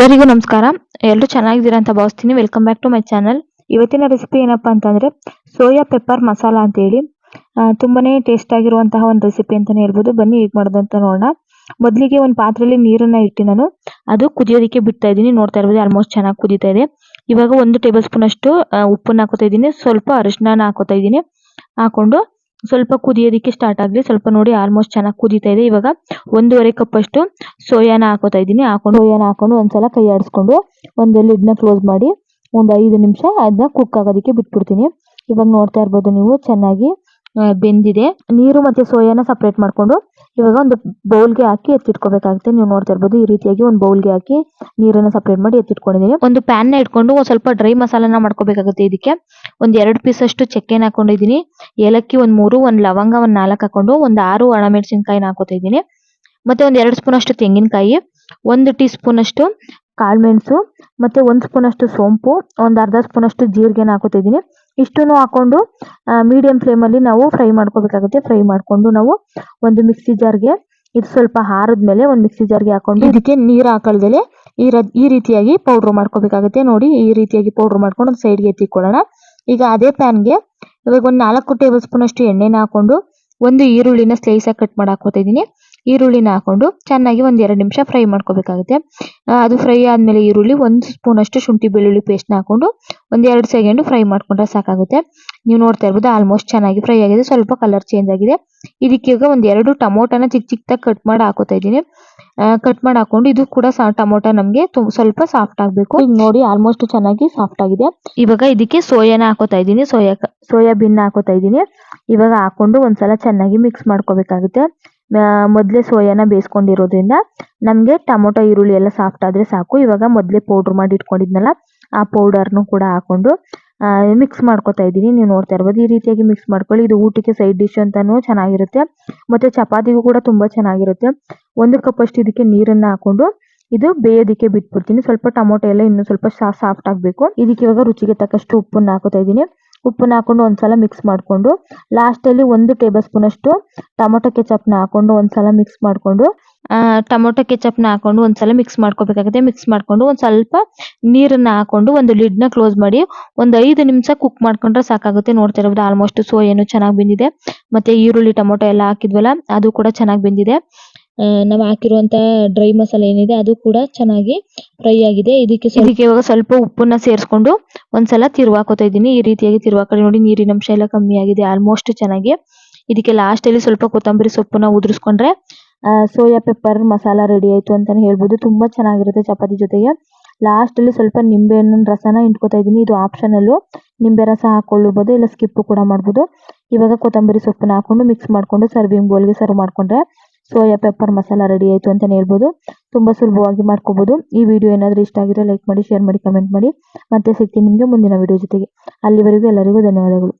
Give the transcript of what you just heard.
ಎಲ್ಲರಿಗೂ ನಮಸ್ಕಾರ. ಎಲ್ಲರೂ ಚೆನ್ನಾಗಿದ್ದೀರಾ ಅಂತ ಭಾವಿಸ್ತೀನಿ. Welcome back to my channel ಇವತ್ತಿನ ರೆಸಿಪಿ ಏನಪ್ಪಾ ಅಂತಂದ್ರೆ ಸೋಯಾ ಪೆಪ್ಪರ್ ಮಸಾಲ ಅಂತ ಹೇಳಿ ಆ, ತುಂಬಾನೇ ಟೇಸ್ಟ್ ಆಗಿರುವಂತಹ ಒಂದು ರೆಸಿಪಿ ಅಂತಾನೆ ಹೇಳ್ಬೋದು. ಬನ್ನಿ ಈಗ ಮಾಡೋದಂತ ನೋಡೋಣ. ಮೊದಲಿಗೆ ಒಂದು ಪಾತ್ರೆಯಲ್ಲಿ ನೀರನ್ನ ಇಟ್ಟು ನಾನು ಅದು ಕುದಿಯೋದಕ್ಕೆ ಬಿಡ್ತಾ ಇದ್ದೀನಿ. ನೋಡ್ತಾ ಇರ್ಬೋದು ಆಲ್ಮೋಸ್ಟ್ ಚೆನ್ನಾಗಿ ಕುದೀತಾ ಇದೆ. ಇವಾಗ ಒಂದು ಟೇಬಲ್ ಸ್ಪೂನ್ ಅಷ್ಟು ಉಪ್ಪನ್ನ ಹಾಕೋತಾ ಇದ್ದೀನಿ. ಸ್ವಲ್ಪ ಅರಿಶಿನ ಹಾಕೋತಾ ಇದ್ದೀನಿ. ಹಾಕೊಂಡು ಸ್ವಲ್ಪ ಕುದಿಯೋದಕ್ಕೆ ಸ್ಟಾರ್ಟ್ ಆಗಲಿ. ಸ್ವಲ್ಪ ನೋಡಿ ಆಲ್ಮೋಸ್ಟ್ ಚೆನ್ನಾಗಿ ಕುದೀತಾ ಇದೆ. ಇವಾಗ ಒಂದೂವರೆ ಕಪ್ ಅಷ್ಟು ಸೋಯಾನ ಹಾಕೋತಾ ಇದ್ದೀನಿ. ಹಾಕೊಂಡು ಸೋಯಾನ ಹಾಕೊಂಡು ಒಂದ್ಸಲ ಕೈ ಆಡಿಸ್ಕೊಂಡು ಒಂದು ಲಿಡ್ನ ಕ್ಲೋಸ್ ಮಾಡಿ ಒಂದು ಐದು ನಿಮಿಷ ಅದನ್ನ ಕುಕ್ ಆಗೋದಕ್ಕೆ ಬಿಟ್ಬಿಡ್ತೀನಿ. ಇವಾಗ ನೋಡ್ತಾ ಇರ್ಬೋದು ನೀವು ಚೆನ್ನಾಗಿ ಬೆಂದಿದೆ. ನೀರು ಮತ್ತೆ ಸೋಯಾನ ಸಪರೇಟ್ ಮಾಡ್ಕೊಂಡು ಇವಾಗ ಒಂದು ಬೌಲ್ಗೆ ಹಾಕಿ ಎತ್ತಿಟ್ಕೋಬೇಕಾಗುತ್ತೆ. ನೀವು ನೋಡ್ತಾ ಇರ್ಬೋದು ಈ ರೀತಿಯಾಗಿ ಒಂದು ಬೌಲ್ಗೆ ಹಾಕಿ ನೀರನ್ನ ಸಪರೇಟ್ ಮಾಡಿ ಎತ್ತಿಟ್ಕೊಂಡಿದ್ದೀನಿ ಒಂದು ಪ್ಯಾನ್ನ ಇಟ್ಕೊಂಡು ಒಂದು ಸ್ವಲ್ಪ ಡ್ರೈ ಮಸಾಲಾನ ಮಾಡ್ಕೋಬೇಕಾಗುತ್ತೆ ಇದಕ್ಕೆ. ಒಂದ್ ಎರಡು ಪೀಸ್ ಅಷ್ಟು ಚಕ್ಕೆನ ಹಾಕೊಂಡಿದ್ದೀನಿ ಏಲಕ್ಕಿ ಒಂದ್ ಮೂರು, ಒಂದ್ ಲವಂಗ ಒಂದ್ ನಾಲ್ಕು ಹಾಕೊಂಡು ಒಂದ್ ಆರು ಒಣಮೆಣಸಿನ್ಕಾಯಿನ ಹಾಕೋತಾ ಇದ್ದೀನಿ. ಮತ್ತೆ ಒಂದ್ ಎರಡು ಸ್ಪೂನ್ ಅಷ್ಟು ತೆಂಗಿನಕಾಯಿ, ಒಂದು ಟೀ ಸ್ಪೂನ್ ಅಷ್ಟು ಕಾಳುಮೆಣಸು ಮತ್ತೆ ಒಂದು ಸ್ಪೂನ್ ಅಷ್ಟು ಸೋಂಪು, ಒಂದ್ ಅರ್ಧ ಸ್ಪೂನ್ ಅಷ್ಟು ಜೀರಿಗೆನ ಹಾಕೋತಿದ್ದೀನಿ. ಇಷ್ಟನ್ನು ಹಾಕೊಂಡು ಮೀಡಿಯಂ ಫ್ಲೇಮ್ ಅಲ್ಲಿ ನಾವು ಫ್ರೈ ಮಾಡ್ಕೋಬೇಕಾಗುತ್ತೆ. ಫ್ರೈ ಮಾಡ್ಕೊಂಡು ನಾವು ಒಂದು ಮಿಕ್ಸಿ ಜಾರ್ಗೆ ಇದು ಸ್ವಲ್ಪ ಹಾರದ್ಮೇಲೆ ಒಂದು ಮಿಕ್ಸಿ ಜಾರ್ಗೆ ಹಾಕೊಂಡು ಇದಕ್ಕೆ ನೀರು ಹಾಕಳ್ದಲೆ ಈ ರೀತಿಯಾಗಿ ಪೌಡರ್ ಮಾಡ್ಕೋಬೇಕಾಗುತ್ತೆ. ನೋಡಿ, ಈ ರೀತಿಯಾಗಿ ಪೌಡರ್ ಮಾಡ್ಕೊಂಡು ಒಂದು ಸೈಡ್ಗೆ ಎತ್ತಿಕೊಳ್ಳೋಣ. ಈಗ ಅದೇ ಪ್ಯಾನ್ಗೆ ಇವಾಗ ಒಂದು ನಾಲ್ಕು ಟೇಬಲ್ ಸ್ಪೂನ್ ಅಷ್ಟು ಎಣ್ಣೆನ ಹಾಕೊಂಡು ಒಂದು ಈರುಳ್ಳಿನ ಸ್ಲೈಸ್ ಆಗಿ ಕಟ್ ಮಾಡಿ ಹಾಕೋತಾ ಇದ್ದೀನಿ ಈರುಳ್ಳಿನ ಹಾಕೊಂಡು ಚೆನ್ನಾಗಿ ಒಂದೆರಡು ನಿಮಿಷ ಫ್ರೈ ಮಾಡ್ಕೋಬೇಕಾಗುತ್ತೆ. ಅದು ಫ್ರೈ ಆದಮೇಲೆ ಈರುಳ್ಳಿ ಒಂದು ಸ್ಪೂನ್ ಅಷ್ಟು ಶುಂಠಿ ಬೆಳ್ಳುಳ್ಳಿ ಪೇಸ್ಟ್ನ ಹಾಕೊಂಡು ಒಂದೆರಡು ಎರಡು ಸೆಕೆಂಡ್ ಫ್ರೈ ಮಾಡ್ಕೊಂಡ್ರೆ ಸಾಕಾಗುತ್ತೆ. ನೀವು ನೋಡ್ತಾ ಇರ್ಬೋದು ಆಲ್ಮೋಸ್ಟ್ ಚೆನ್ನಾಗಿ ಫ್ರೈ ಆಗಿದೆ. ಸ್ವಲ್ಪ ಕಲರ್ ಚೇಂಜ್ ಆಗಿದೆ. ಇದಕ್ಕೆ ಈಗ ಒಂದ್ ಎರಡು ಟೊಮೊಟೊನ ಚಿಕ್ಕ ಚಿಕ್ಕದಾಗಿ ಕಟ್ ಮಾಡಿ ಹಾಕೋತಾ ಇದ್ದೀನಿ. ಕಟ್ ಮಾಡಿ ಹಾಕೊಂಡು ಇದು ಕೂಡ ಟೊಮೊಟೊ ನಮಗೆ ಸ್ವಲ್ಪ ಸಾಫ್ಟ್ ಆಗ್ಬೇಕು. ಈಗ ನೋಡಿ ಆಲ್ಮೋಸ್ಟ್ ಚೆನ್ನಾಗಿ ಸಾಫ್ಟ್ ಆಗಿದೆ. ಇವಾಗ ಇದಕ್ಕೆ ಸೋಯಾನ ಹಾಕೋತಾ ಇದ್ದೀನಿ. ಸೋಯಾ ಸೋಯಾಬೀನ್ ಹಾಕೋತಾ ಇದ್ದೀನಿ. ಇವಾಗ ಹಾಕೊಂಡು ಒಂದ್ಸಲ ಚೆನ್ನಾಗಿ ಮಿಕ್ಸ್ ಮಾಡ್ಕೋಬೇಕಾಗುತ್ತೆ. ಮೊದ್ಲೇ ಸೋಯಾನ ಬೇಯಿಸ್ಕೊಂಡಿರೋದ್ರಿಂದ ನಮಗೆ ಟೊಮೊಟೊ, ಈರುಳ್ಳಿ ಎಲ್ಲ ಸಾಫ್ಟ್ ಆದ್ರೆ ಸಾಕು. ಇವಾಗ ಮೊದಲೇ ಪೌಡರ್ ಮಾಡಿ ಇಟ್ಕೊಂಡಿದ್ನಲ್ಲ, ಆ ಪೌಡರ್ನು ಕೂಡ ಹಾಕೊಂಡು ಮಿಕ್ಸ್ ಮಾಡ್ಕೊತಾ ಇದ್ದೀನಿ. ನೀವು ನೋಡ್ತಾ ಇರ್ಬೋದು, ಈ ರೀತಿಯಾಗಿ ಮಿಕ್ಸ್ ಮಾಡ್ಕೊಳ್ಳಿ. ಇದು ಊಟಕ್ಕೆ ಸೈಡ್ ಡಿಶ್ ಅಂತಲೂ ಚೆನ್ನಾಗಿರುತ್ತೆ. ಮತ್ತೆ ಚಪಾತಿಗೂ ಕೂಡ ತುಂಬಾ ಚೆನ್ನಾಗಿರುತ್ತೆ. ಒಂದು ಕಪ್ ಅಷ್ಟು ಇದಕ್ಕೆ ನೀರನ್ನ ಹಾಕೊಂಡು, ಇದು ಬೇಯೋದಕ್ಕೆ ಬಿಟ್ಬಿಡ್ತೀನಿ. ಸ್ವಲ್ಪ ಟೊಮೊಟೊ ಎಲ್ಲ ಇನ್ನೂ ಸ್ವಲ್ಪ ಸಾಫ್ಟ್ ಆಗಬೇಕು. ಇದಕ್ಕೆ ಇವಾಗ ರುಚಿಗೆ ತಕ್ಕಷ್ಟು ಉಪ್ಪನ್ನ ಹಾಕೋತಾ ಇದ್ದೀನಿ. ಉಪ್ಪನ್ನ ಹಾಕೊಂಡು ಒಂದ್ಸಲ ಮಿಕ್ಸ್ ಮಾಡ್ಕೊಂಡು ಲಾಸ್ಟಲ್ಲಿ ಒಂದು ಟೇಬಲ್ ಸ್ಪೂನ್ ಅಷ್ಟು ಟೊಮೊಟೊ ಕೆಚಪ್ನ ಹಾಕೊಂಡು ಒಂದ್ಸಲ ಮಿಕ್ಸ್ ಮಾಡ್ಕೊಂಡು ಟೊಮೊಟೊ ಕೆಚಪ್ನ ಹಾಕೊಂಡು ಒಂದ್ಸಲ ಮಿಕ್ಸ್ ಮಾಡ್ಕೋಬೇಕಾಗುತ್ತೆ. ಮಿಕ್ಸ್ ಮಾಡ್ಕೊಂಡು ಒಂದು ಸ್ವಲ್ಪ ನೀರನ್ನ ಹಾಕೊಂಡು ಒಂದು ಲಿಡ್ನ ಕ್ಲೋಸ್ ಮಾಡಿ ಒಂದು ಐದು ನಿಮಿಷ ಕುಕ್ ಮಾಡ್ಕೊಂಡ್ರೆ ಸಾಕಾಗುತ್ತೆ. ನೋಡ್ತಾ ಇರ್ಬೋದು ಆಲ್ಮೋಸ್ಟ್ ಸೋ ಏನು ಚೆನ್ನಾಗಿ ಬೆಂದಿದೆ. ಮತ್ತೆ ಈರುಳ್ಳಿ, ಟೊಮೊಟೊ ಎಲ್ಲ ಹಾಕಿದ್ವಲ್ಲ, ಅದು ಕೂಡ ಚೆನ್ನಾಗಿ ಬೆಂದಿದೆ. ನಾವು ಹಾಕಿರುವಂತ ಡ್ರೈ ಮಸಾಲೆ ಏನಿದೆ ಅದು ಕೂಡ ಚೆನ್ನಾಗಿ ಫ್ರೈ ಆಗಿದೆ. ಇದಕ್ಕೆ ಇದಕ್ಕೆ ಇವಾಗ ಸ್ವಲ್ಪ ಉಪ್ಪನ್ನ ಸೇರಿಸ್ಕೊಂಡು ಒಂದ್ಸಲ ತಿರುವಾಕೋತಾ ಇದ್ದೀನಿ. ಈ ರೀತಿಯಾಗಿ ತಿರುವಾಕಡೆ ನೋಡಿ ನೀರಿನ ಅಂಶ ಎಲ್ಲ ಕಮ್ಮಿ ಆಗಿದೆ ಆಲ್ಮೋಸ್ಟ್ ಚೆನ್ನಾಗಿ. ಇದಕ್ಕೆ ಲಾಸ್ಟ್ ಅಲ್ಲಿ ಸ್ವಲ್ಪ ಕೊತ್ತಂಬರಿ ಸೊಪ್ಪನ್ನ ಉದುರಿಸ್ಕೊಂಡ್ರೆ ಸೋಯಾ ಪೆಪ್ಪರ್ ಮಸಾಲ ರೆಡಿ ಆಯ್ತು ಅಂತಾನೆ ಹೇಳ್ಬೋದು. ತುಂಬಾ ಚೆನ್ನಾಗಿರುತ್ತೆ ಚಪಾತಿ ಜೊತೆಗೆ. ಲಾಸ್ಟ್ ಅಲ್ಲಿ ಸ್ವಲ್ಪ ನಿಂಬೆ ಹಣ್ಣಿನ ರಸನ ಇಟ್ಕೋತಾ ಇದ್ದೀನಿ. ಇದು ಆಪ್ಷನಲ್ಲು ನಿಂಬೆ ರಸ ಹಾಕೊಳ್ಳಬಹುದು, ಇಲ್ಲ ಸ್ಕಿಪ್ ಕೂಡ ಮಾಡ್ಬೋದು. ಇವಾಗ ಕೊತ್ತಂಬರಿ ಸೊಪ್ಪನ್ನ ಹಾಕೊಂಡು ಮಿಕ್ಸ್ ಮಾಡ್ಕೊಂಡು ಸರ್ವಿಂಗ್ ಬೌಲ್ಗೆ ಸರ್ವ್ ಮಾಡ್ಕೊಂಡ್ರೆ ಸೋಯಾ ಪೆಪ್ಪರ್ ಮಸಾಲ ರೆಡಿ ಆಯಿತು ಅಂತಾನೆ ಹೇಳ್ಬೋದು. ತುಂಬಾ ಸುಲಭವಾಗಿ ಮಾಡ್ಕೋಬೋದು. ಈ ವಿಡಿಯೋ ಏನಾದರೂ ಇಷ್ಟ ಆಗಿದ್ರೆ ಲೈಕ್ ಮಾಡಿ ಶೇರ್ ಮಾಡಿ ಕಮೆಂಟ್ ಮಾಡಿ. ಮತ್ತೆ ಸಿಗ್ತೀನಿ ನಿಮಗೆ ಮುಂದಿನ ವಿಡಿಯೋ ಜೊತೆಗೆ. ಅಲ್ಲಿವರೆಗೂ ಎಲ್ಲರಿಗೂ ಧನ್ಯವಾದಗಳು.